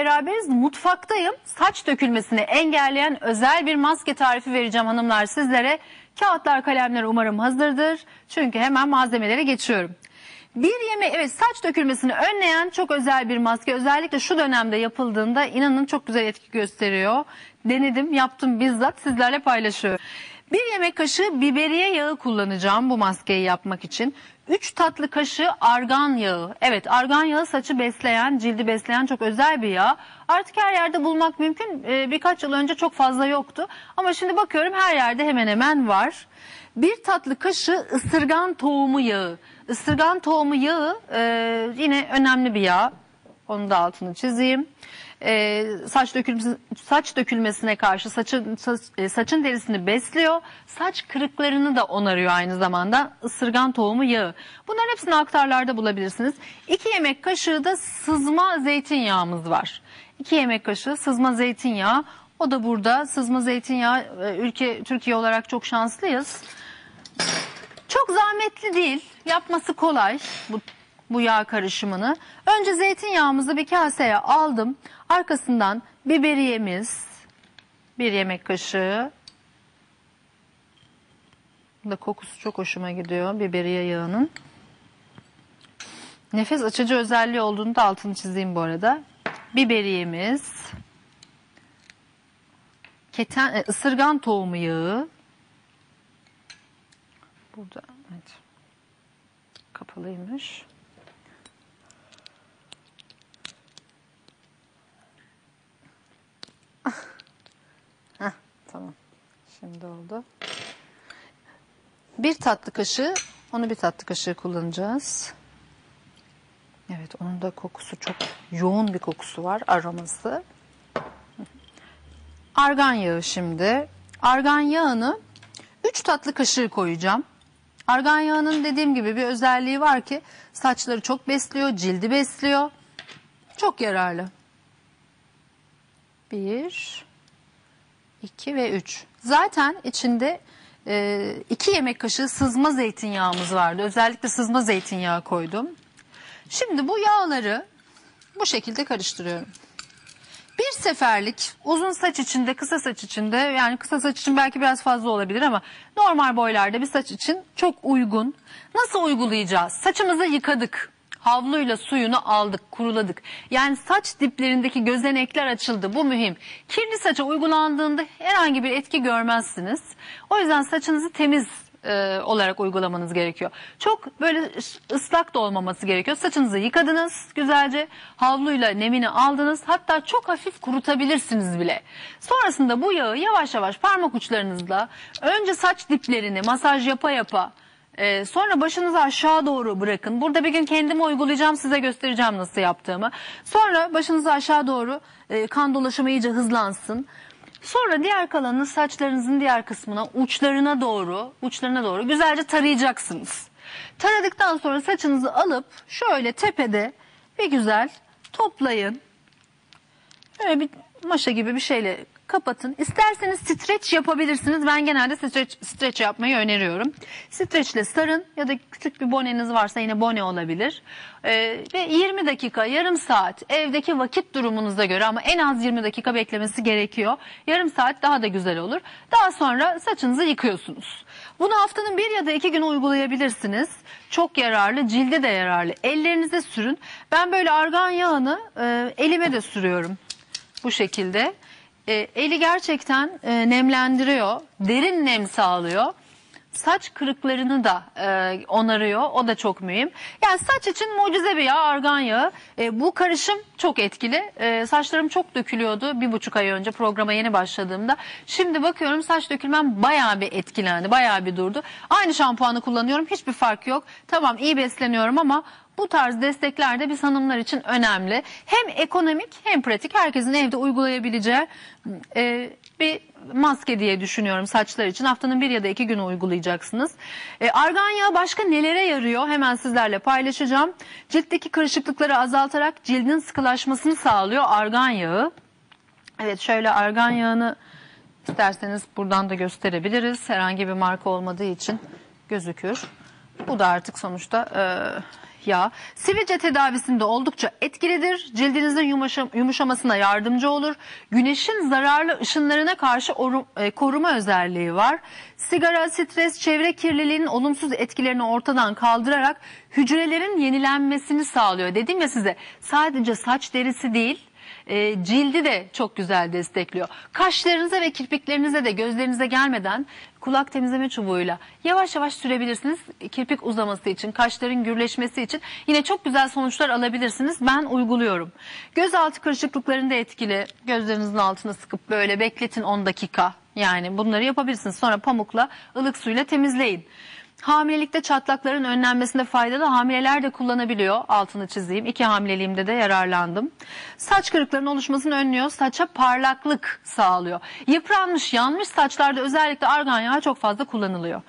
beraberiz. Mutfaktayım. Saç dökülmesini engelleyen özel bir maske tarifi vereceğim hanımlar sizlere. Kağıtlar, kalemler umarım hazırdır. Çünkü hemen malzemelere geçiyorum. Bir yeme evet saç dökülmesini önleyen çok özel bir maske. Özellikle şu dönemde yapıldığında inanın çok güzel etki gösteriyor. Denedim, yaptım bizzat sizlerle paylaşıyorum. Bir yemek kaşığı biberiye yağı kullanacağım bu maskeyi yapmak için. 3 tatlı kaşığı argan yağı. Evet argan yağı saçı besleyen, cildi besleyen çok özel bir yağ. Artık her yerde bulmak mümkün. Ee, birkaç yıl önce çok fazla yoktu. Ama şimdi bakıyorum her yerde hemen hemen var. Bir tatlı kaşığı ısırgan tohumu yağı. Isırgan tohumu yağı e, yine önemli bir yağ. Onun da altını çizeyim. Ee, saç dökülmesi, saç dökülmesine karşı saçın saç- e, saçın derisini besliyor. Saç kırıklarını da onarıyor aynı zamanda. Isırgan tohumu yağı. Bunların hepsini aktarlarda bulabilirsiniz. 2 yemek kaşığı da sızma zeytinyağımız var. 2 yemek kaşığı sızma zeytinyağı. O da burada. Sızma zeytinyağı e, ülke Türkiye olarak çok şanslıyız. Çok zahmetli değil. Yapması kolay bu, bu yağ karışımını. Önce zeytinyağımızı bir kaseye aldım. Arkasından biberiyemiz bir yemek kaşığı. Da kokusu çok hoşuma gidiyor biberiye yağının. Nefes açıcı özelliği olduğunu da altını çizeyim bu arada. Biberiyemiz. Keten, e, ısırgan tohumu yağı. Burada evet. Kapalıymış. Heh, tamam. Şimdi oldu. Bir tatlı kaşığı, onu bir tatlı kaşığı kullanacağız. Evet, onun da kokusu çok yoğun bir kokusu var, aroması. Argan yağı şimdi. Argan yağını 3 tatlı kaşığı koyacağım. Argan yağının dediğim gibi bir özelliği var ki saçları çok besliyor, cildi besliyor. Çok yararlı. 1 2 ve 3. Zaten içinde 2 yemek kaşığı sızma zeytinyağımız vardı. Özellikle sızma zeytinyağı koydum. Şimdi bu yağları bu şekilde karıştırıyorum. Bir seferlik uzun saç içinde kısa saç içinde yani kısa saç için belki biraz fazla olabilir ama normal boylarda bir saç için çok uygun. Nasıl uygulayacağız? Saçımızı yıkadık. Havluyla suyunu aldık, kuruladık. Yani saç diplerindeki gözenekler açıldı. Bu mühim. Kirli saça uygulandığında herhangi bir etki görmezsiniz. O yüzden saçınızı temiz e, olarak uygulamanız gerekiyor. Çok böyle ıslak da olmaması gerekiyor. Saçınızı yıkadınız güzelce. Havluyla nemini aldınız. Hatta çok hafif kurutabilirsiniz bile. Sonrasında bu yağı yavaş yavaş parmak uçlarınızla önce saç diplerini masaj yapa yapa ee, sonra başınızı aşağı doğru bırakın. Burada bir gün kendime uygulayacağım size göstereceğim nasıl yaptığımı. Sonra başınızı aşağı doğru e, kan dolaşımı iyice hızlansın. Sonra diğer kalanını saçlarınızın diğer kısmına uçlarına doğru uçlarına doğru güzelce tarayacaksınız. Taradıktan sonra saçınızı alıp şöyle tepede bir güzel toplayın. Böyle bir maşa gibi bir şeyle kapatın. İsterseniz streç yapabilirsiniz. Ben genelde streç, streç yapmayı öneriyorum. Streçle sarın ya da küçük bir boneniz varsa yine bone olabilir. Ee, ve 20 dakika, yarım saat evdeki vakit durumunuza göre ama en az 20 dakika beklemesi gerekiyor. Yarım saat daha da güzel olur. Daha sonra saçınızı yıkıyorsunuz. Bunu haftanın bir ya da iki gün uygulayabilirsiniz. Çok yararlı, cilde de yararlı. Ellerinize sürün. Ben böyle argan yağını e, elime de sürüyorum. Bu şekilde. E, eli gerçekten e, nemlendiriyor. Derin nem sağlıyor. Saç kırıklarını da e, onarıyor. O da çok mühim. Yani saç için mucize bir yağ argan yağı. E, bu karışım çok etkili. E, saçlarım çok dökülüyordu bir buçuk ay önce programa yeni başladığımda. Şimdi bakıyorum saç dökülmem bayağı bir etkilendi. Bayağı bir durdu. Aynı şampuanı kullanıyorum. Hiçbir fark yok. Tamam iyi besleniyorum ama bu tarz destekler de biz hanımlar için önemli. Hem ekonomik hem pratik herkesin evde uygulayabileceği e, bir maske diye düşünüyorum saçlar için. Haftanın bir ya da iki günü uygulayacaksınız. E, argan yağı başka nelere yarıyor? Hemen sizlerle paylaşacağım. Ciltteki kırışıklıkları azaltarak cildin sıkılaşmasını sağlıyor argan yağı. Evet şöyle argan yağını isterseniz buradan da gösterebiliriz. Herhangi bir marka olmadığı için gözükür. Bu da artık sonuçta e, yağ. Sivilce tedavisinde oldukça etkilidir. Cildinizin yumuşa, yumuşamasına yardımcı olur. Güneşin zararlı ışınlarına karşı e, koruma özelliği var. Sigara, stres, çevre kirliliğinin olumsuz etkilerini ortadan kaldırarak hücrelerin yenilenmesini sağlıyor. Dedim ya size sadece saç derisi değil e, cildi de çok güzel destekliyor. Kaşlarınıza ve kirpiklerinize de gözlerinize gelmeden kulak temizleme çubuğuyla yavaş yavaş sürebilirsiniz. Kirpik uzaması için, kaşların gürleşmesi için yine çok güzel sonuçlar alabilirsiniz. Ben uyguluyorum. Gözaltı kırışıklıklarında etkili. Gözlerinizin altına sıkıp böyle bekletin 10 dakika. Yani bunları yapabilirsiniz. Sonra pamukla, ılık suyla temizleyin. Hamilelikte çatlakların önlenmesinde faydalı hamileler de kullanabiliyor. Altını çizeyim. İki hamileliğimde de yararlandım. Saç kırıklarının oluşmasını önlüyor. Saça parlaklık sağlıyor. Yıpranmış, yanmış saçlarda özellikle argan yağı çok fazla kullanılıyor.